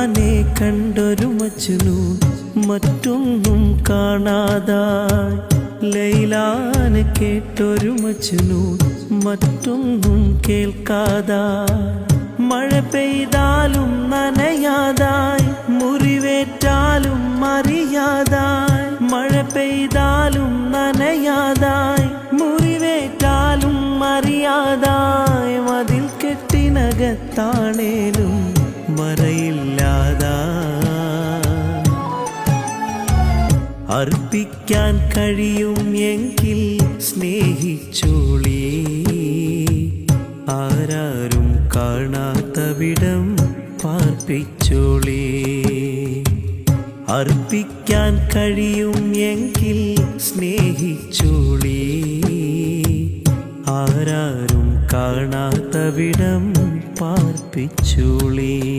ലൈലാനെ കണ്ടൊരു മജ്നു മറ്റൊന്നും കാണാതായി. ലൈലാന് കേട്ടൊരു മജ്നു മറ്റൊന്നും കേൾക്കാതായി. മഴ പെയ്താലും നനയാതായി. മുറിവേറ്റാലും അറിയാതായി മഴ പെയ്താലും നനയാതായി. മുറിവേറ്റാലും അറിയാതായി മതിൽ കെട്ടിനകത്താണേലും അർപ്പിക്കാൻ കഴിയും എങ്കിൽ സ്നേഹിച്ചോളി. ആരാരും കാണാത്ത വിടം പാർപ്പിച്ചോളി. അർപ്പിക്കാൻ കഴിയും എങ്കിൽ സ്നേഹിച്ചോളി. ആരാരും കാണാത്ത വിടം പാർപ്പിച്ചോളി.